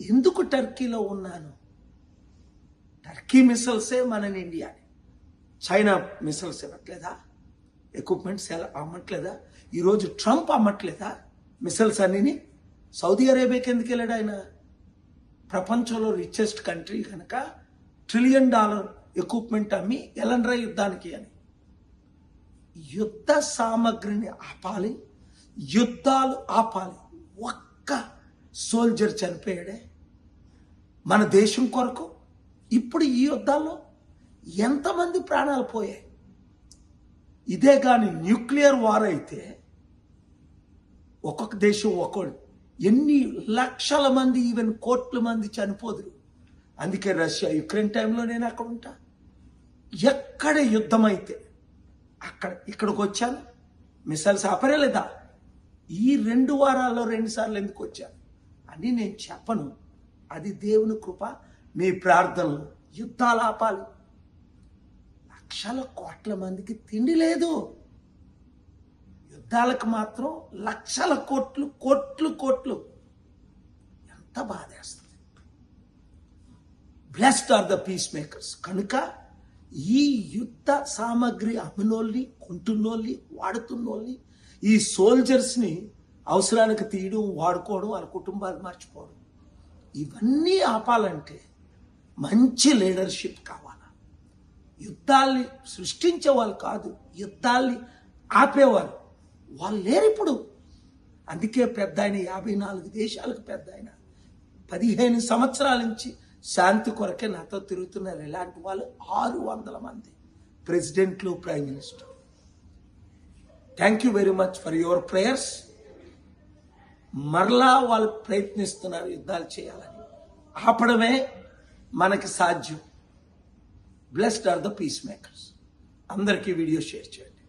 ఎందుకు టర్కీలో ఉన్నాను? టర్కీ మిసల్సే మన ఇండియా. చైనా మిసల్స్ ఇవ్వట్లేదా? ఎక్విప్మెంట్స్ ఎలా అమ్మట్లేదా? ఈరోజు ట్రంప్ అమ్మట్లేదా? మిసల్స్ అన్నిని? సౌదీ అరేబియాకి ఎందుకు వెళ్ళాడు ఆయన? ప్రపంచంలో రిచెస్ట్ కంట్రీ కనుక ట్రిలియన్ డాలర్ ఎక్విప్మెంట్ అమ్మి ఎలండ్రా యుద్ధానికి అని. యుద్ధ సామగ్రిని ఆపాలి యుద్ధాలు ఆపాలి. ఒక్క సోల్జర్ చనిపోయాడే. మన దేశం కొరకు ఇప్పుడు ఈ యుద్ధాల్లో ఎంతమంది ప్రాణాలు పోయాయి. ఇదే కానీ న్యూక్లియర్ వార్ అయితే ఒక్కొక్క దేశం ఒక్కోడు ఎన్ని లక్షల మంది ఈవెన్ కోట్ల మంది చనిపోదురు. అందుకే రష్యా యుక్రెయిన్ టైంలో నేను అక్కడ ఉంటా. ఎక్కడ యుద్ధం అయితే అక్కడ ఇక్కడికి వచ్చాను. మిసైల్స్ ఆపరేలేదా? ఈ రెండు వారాల్లో రెండు సార్లు ఎందుకు వచ్చాను? అని నేను చెప్పను. అది దేవుని కృప మీ ప్రార్థనలు యుద్ధాలు ఆపాలి లక్షల కోట్ల మందికి తిండి లేదు. యుద్ధాలకు మాత్రం లక్షల కోట్లు కోట్లు కోట్లు. ఎంత బాధేస్తుంది. Blessed are the peacemakers కనుక ఈ యుద్ధ సామాగ్రి అమ్మినోళ్ళని కొంటున్నోళ్ళని వాడుతున్నోళ్ళని ఈ సోల్జర్స్ని అవసరానికి తీయడం వాడుకోవడం వాళ్ళ కుటుంబాలు మార్చుకోవడం. ఇవన్నీ ఆపాలంటే మంచి లీడర్షిప్ కావాలా. యుద్ధాల్ని సృష్టించే వాళ్ళు కాదు యుద్ధాల్ని ఆపేవారు. వాళ్ళు లేరు ఇప్పుడు. అందుకే పెద్ద ఆయన యాభై నాలుగు దేశాలకు పెద్ద ఆయన. పదిహేను సంవత్సరాల నుంచి శాంతి కొరకే నాతో తిరుగుతున్నారు. ఇలాంటి వాళ్ళు ఆరు వందల మంది. ప్రెసిడెంట్లు prime minister. Thank you very much for your prayers. మరలా వాళ్ళు ప్రయత్నిస్తున్నారు యుద్ధాలు చేయాలని. ఆపడమే మనకి సాధ్యం. Blessed are the peacemakers అందరికీ వీడియో షేర్ చేయండి.